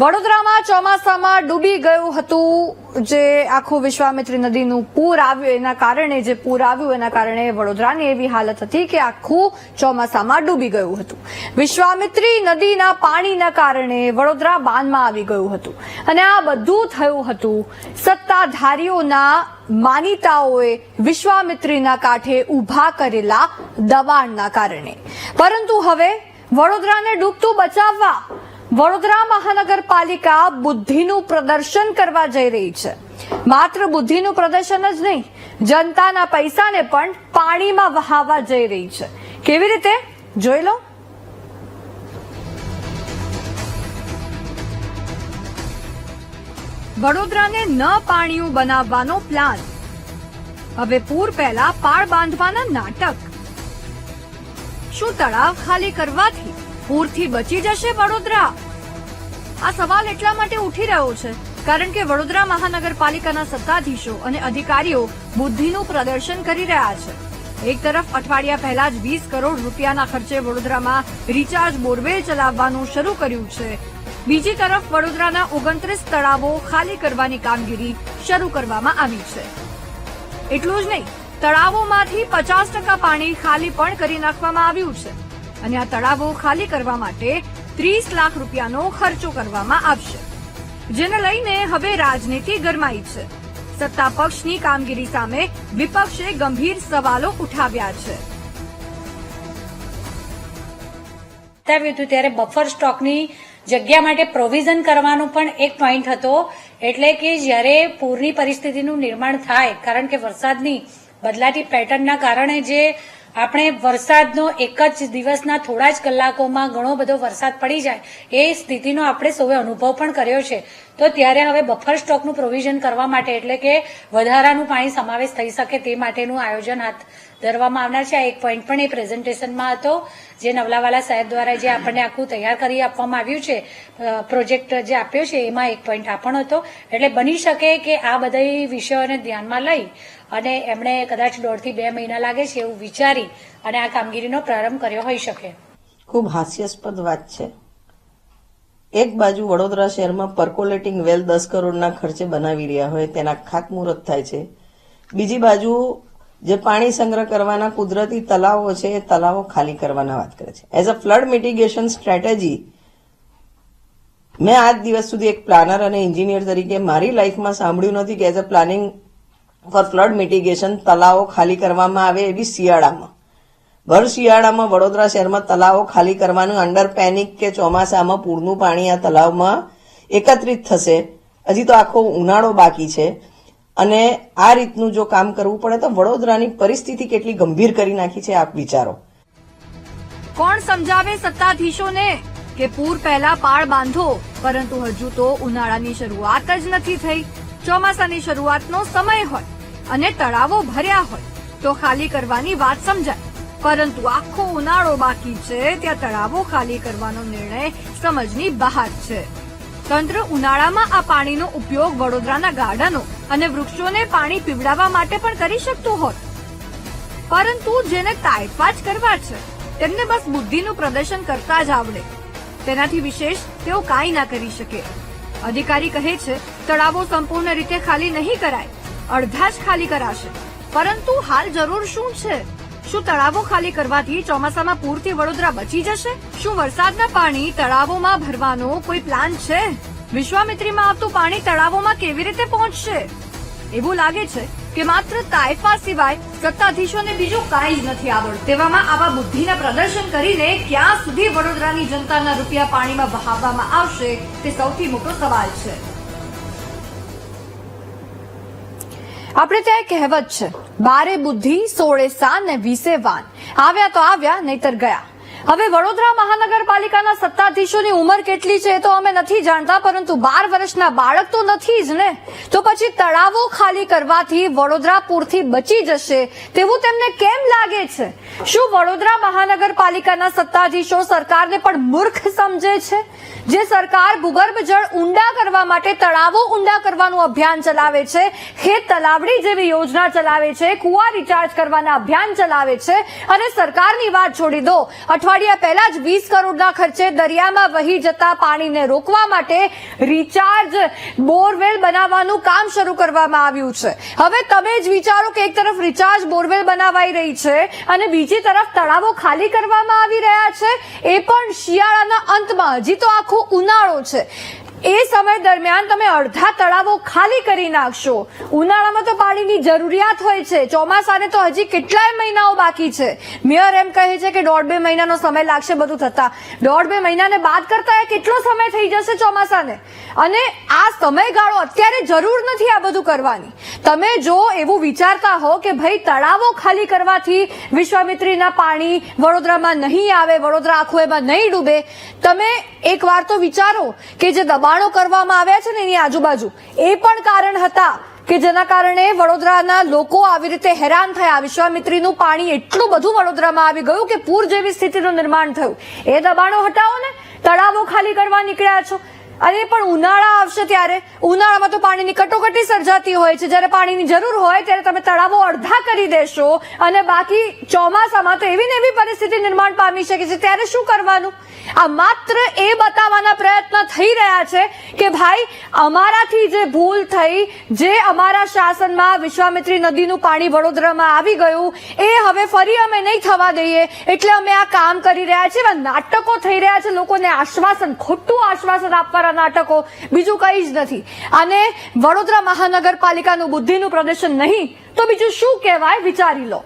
વડોદરામાં ચોમાસામાં ડૂબી ગયું હતું જે આખું વિશ્વામિત્રી નદીનું પૂર આવ્યું, એના કારણે જે પૂર આવ્યું, એના કારણે વડોદરાની એવી હાલત હતી કે આખું ચોમાસામાં ડૂબી ગયું હતું. વિશ્વામિત્રી નદીના પાણીના કારણે વડોદરા બાંધમાં આવી ગયું હતું. અને આ બધું થયું હતું સત્તાધારીઓના માનીતાઓએ વિશ્વામિત્રીના કાંઠે ઊભા કરેલા દબાણના કારણે. પરંતુ હવે વડોદરાને ડૂબતું બચાવવા વડોદરા મહાનગરપાલિકા બુદ્ધિનું પ્રદર્શન કરવા જઈ રહી છે. માત્ર બુદ્ધિનું પ્રદર્શન જ નહીં, જનતાના પૈસાને પણ પાણીમાં વહાવા જઈ રહી છે. કેવી રીતે? જોઈ લો. વડોદરાને ન પાણીયું બનાવવાનો પ્લાન. હવે પૂર પહેલા પાળ બાંધવાના નાટક. શું તળાવ ખાલી કરવાથી પૂરથી બચી જશે વડોદરા? આ સવાલ એટલા માટે ઉઠી રહ્યો છે, કારણ કે વડોદરા મહાનગરપાલિકાના સત્તાધીશો અને અધિકારીઓ બુદ્ધિનું પ્રદર્શન કરી રહ્યા છે. એક તરફ અઠવાડિયા પહેલા જ વીસ કરોડ રૂપિયાના ખર્ચે વડોદરામાં રિચાર્જ બોરવેલ ચલાવવાનું શરૂ કર્યું છે. બીજી તરફ વડોદરાના ઓગણત્રીસ તળાવો ખાલી કરવાની કામગીરી શરૂ કરવામાં આવી છે. એટલું જ નહીં, તળાવોમાંથી પચાસ ટકા પાણી ખાલી પણ કરી નાખવામાં આવ્યું છે. અને આ તળાવો ખાલી કરવા માટે ત્રીસ લાખ રૂપિયાનો ખર્ચો કરવામાં આવશે. જેને લઈને હવે રાજનીતિ ગરમાઈ છે. સત્તા પક્ષની કામગીરી સામે વિપક્ષે ગંભીર સવાલો ઉઠાવ્યા છે. ત્યારે બફર સ્ટોકની જગ્યા માટે પ્રોવિઝન કરવાનો પણ એક પોઈન્ટ હતો. એટલે કે જ્યારે પૂરની પરિસ્થિતિનું નિર્માણ થાય, કારણ કે વરસાદની બદલાતી પેટર્નના કારણે જે આપણે વરસાદનો એક જ દિવસના થોડા જ કલાકોમાં ઘણો બધો વરસાદ પડી જાય એ સ્થિતિનો આપણે સૌએ અનુભવ પણ કર્યો છે. તો ત્યારે હવે બફર સ્ટોકનું પ્રોવિઝન કરવા માટે એટલે કે વધારાનું પાણી સમાવેશ થઈ શકે તે માટેનું આયોજન હાથ ધરવામાં આવનાર છે. આ એક પોઈન્ટ પણ એ પ્રેઝન્ટેશનમાં હતો, જે નવલાવાલા સાહેબ દ્વારા જે આપણને આખું તૈયાર કરી આપવામાં આવ્યું છે પ્રોજેક્ટ જે આપ્યો છે, એમાં એક પોઈન્ટ આ પણ હતો. એટલે બની શકે કે આ બધા વિષયોને ધ્યાનમાં લઈ અને એમણે કદાચ દોઢથી બે મહિના લાગે છે એવું વિચારી અને આ કામગીરીનો પ્રારંભ કર્યો હોઈ શકે. ખૂબ હાસ્યાસ્પદ વાત છે. એક બાજુ વડોદરા શહેરમાં પર્કોલેટિંગ વેલ દસ કરોડના ખર્ચે બનાવી રહ્યા હોય, તેના ખાતમુહૂર્ત થાય છે. બીજી બાજુ જે પાણી સંગ્રહ કરવાના કુદરતી તલાવો છે, એ તલાવો ખાલી કરવાના વાત કરે છે. As a flood mitigation strategy મેં આજ દિવસ સુધી એક પ્લાનર અને એન્જિનિયર તરીકે મારી લાઈફમાં સાંભળ્યું નથી કે as a planning for flood mitigation તલાવો ખાલી કરવામાં આવે એવી શિયાળામાં. ભર શિયાળામાં વડોદરા શહેરમાં તલાવો ખાલી કરવાનું અંડર પેનિક કે ચોમાસામાં પૂરનું પાણી આ તલાવમાં એકત્રિત થશે. હજી તો આખો ઉનાળો બાકી છે અને આ રીતનું જો કામ કરવું પડે તો વડોદરાની પરિસ્થિતિ કેટલી ગંભીર કરી નાખી છે આપ વિચારો. કોણ સમજાવે સત્તાધીશોને કે પૂર પહેલા પાળ બાંધો, પરંતુ હજુ તો ઉનાળાની શરૂઆત જ નથી થઈ. ચોમાસાની શરૂઆતનો સમય હોય અને તળાવો ભર્યા હોય, તો ખાલી કરવાની વાત સમજાય. પરંતુ આખો ઉનાળો બાકી છે. ત્યાં તળાવો ખાલી કરવાનો નિર્ણય સમજની બહાર છે. તંત્ર ઉનાળામાં આ પાણીનો ઉપયોગ વડોદરાના ગાર્ડનો અને વૃક્ષોને પાણી પીવડાવવા માટે પણ કરી શકતું હોત. પરંતુ જેને તાઇફા કરવા છે, તેમને બસ બુદ્ધિનું પ્રદર્શન કરતા જ આવડે. તેનાથી વિશેષ તેઓ કાંઈ ના કરી શકે. અધિકારી કહે છે, તળાવો સંપૂર્ણ રીતે ખાલી નહીં કરાય. અડધા જ ખાલી કરાશે. પરંતુ હાલ જરૂર શું છે? શું તળાવો ખાલી કરવાથી ચોમાસામાં પૂરથી વડોદરા બચી જશે? શું વરસાદના પાણી તળાવોમાં ભરવાનો કોઈ પ્લાન છે? વિશ્વામિત્રીમાં આવતું પાણી તળાવોમાં કેવી રીતે પહોંચશે? એવું લાગે છે કે માત્ર તાયફા સિવાય સત્તાધીશોને બીજું કાંઈ જ નથી આવડતું. તેવામાં આવા બુદ્ધિના પ્રદર્શન કરીને ક્યાં સુધી વડોદરાની જનતાના રૂપિયા પાણીમાં વહાવવામાં આવશે, તે સૌથી મોટો સવાલ છે. આપણે ત્યાં કહેવત છે, બારે બુદ્ધિ, સોળે સાન ને વીસે વાન. આવ્યા તો આવ્યા, નહીતર ગયા. હવે વડોદરા મહાનગરપાલિકાના સત્તાધીશોની ઉંમર કેટલી છે તો અમે નથી જાણતા, પરંતુ બાર વર્ષના બાળક તો નથી જ ને. તો પછી તળાવો ખાલી કરવાથી વડોદરા પૂરથી બચી જશે તેવું તેમને કેમ લાગે છે? શું વડોદરા મહાનગરપાલિકાના સત્તાધીશો સરકારને પણ મૂર્ખ સમજે છે? જે સરકાર ભૂગર્ભ જળ ઊંડા કરવા માટે તળાવો ઊંડા કરવાનું અભિયાન ચલાવે છે, ખેત તલાવડી જેવી યોજના ચલાવે છે, કુવા રિચાર્જ કરવાના અભિયાન ચલાવે છે, અને સરકારની વાત છોડી દો અઠવાડિયા અઠવાડિયા પહેલા જ વીસ કરોડના ખર્ચે દરિયામાં વહી જતા પાણીને રોકવા માટે રિચાર્જ બોરવેલ બનાવવાનું કામ શરૂ કરવામાં આવ્યું છે. હવે તમે જ વિચારો કે એક તરફ રિચાર્જ બોરવેલ બનાવાઈ રહી છે અને બીજી તરફ તળાવો ખાલી કરવામાં આવી રહ્યા છે. એ પણ શિયાળાના અંતમાં, હજી તો આખો ઉનાળો છે. એ સમય દરમિયાન તમે અડધા તળાવો ખાલી કરી નાખશો. ઉનાળામાં તો પાણીની જરૂરિયાત હોય છે. ચોમાસાને તો હજી કેટલાય મહિનાઓ બાકી છે. મેયર એમ કહે છે કે દોઢ બે મહિનાનો સમય લાગશે બધું થતા. દોઢ બે મહિનાને બાદ કરતા એ કેટલો સમય થઈ જશે ચોમાસાને? અને આ સમયગાળો અત્યારે જરૂર નથી આ બધું કરવાની. તમે જો એવું વિચારતા હો કે ભાઈ તળાવો ખાલી કરવાથી વિશ્વામિત્રીના પાણી વડોદરામાં નહીં આવે, વડોદરા આખું એમાં નહીં ડૂબે, તમે એક વાર તો વિચારો કે જે દબાણો કરવામાં આવ્યા છે ને એની આજુબાજુ. એ પણ કારણ હતા કે જેના કારણે વડોદરાના લોકો આવી રીતે હેરાન થયા. વિશ્વામિત્રીનું પાણી એટલું બધું વડોદરામાં આવી ગયું કે પૂર જેવી સ્થિતિનું નિર્માણ થયું. એ દબાણો હટાવો ને, તળાવો ખાલી કરવા નીકળ્યા છો. એ પણ ઉનાળા આવશે ત્યારે. ઉનાળામાં તો પાણીની કટોકટી સર્જાતી હોય છે. જ્યારે પાણીની જરૂર હોય ત્યારે તમે તળાવો અડધા કરી દેશો અને બાકી ચોમાસામાં તો એવી ને એવી પરિસ્થિતિ નિર્માણ પામી શકે છે. ત્યારે શું કરવાનું? આ માત્ર એ બતાવવાના પ્રયત્ન થઈ રહ્યા છે કે ભાઈ, અમારાથી જે ભૂલ થઈ, જે અમારા શાસનમાં વિશ્વામિત્રી નદીનું પાણી વડોદરામાં આવી ગયું, એ હવે ફરી અમે નહીં થવા દઈએ. એટલે અમે આ કામ કરી રહ્યા છીએ. નાટકો થઈ રહ્યા છે. લોકોને આશ્વાસન, ખોટું આશ્વાસન આપવાના નાટકો, બીજું કંઈ જ નથી. અને વડોદરા મહાનગરપાલિકાનું બુદ્ધિનું પ્રદર્શન નહીં, તો બીજું શું કહેવાય વિચારી લો.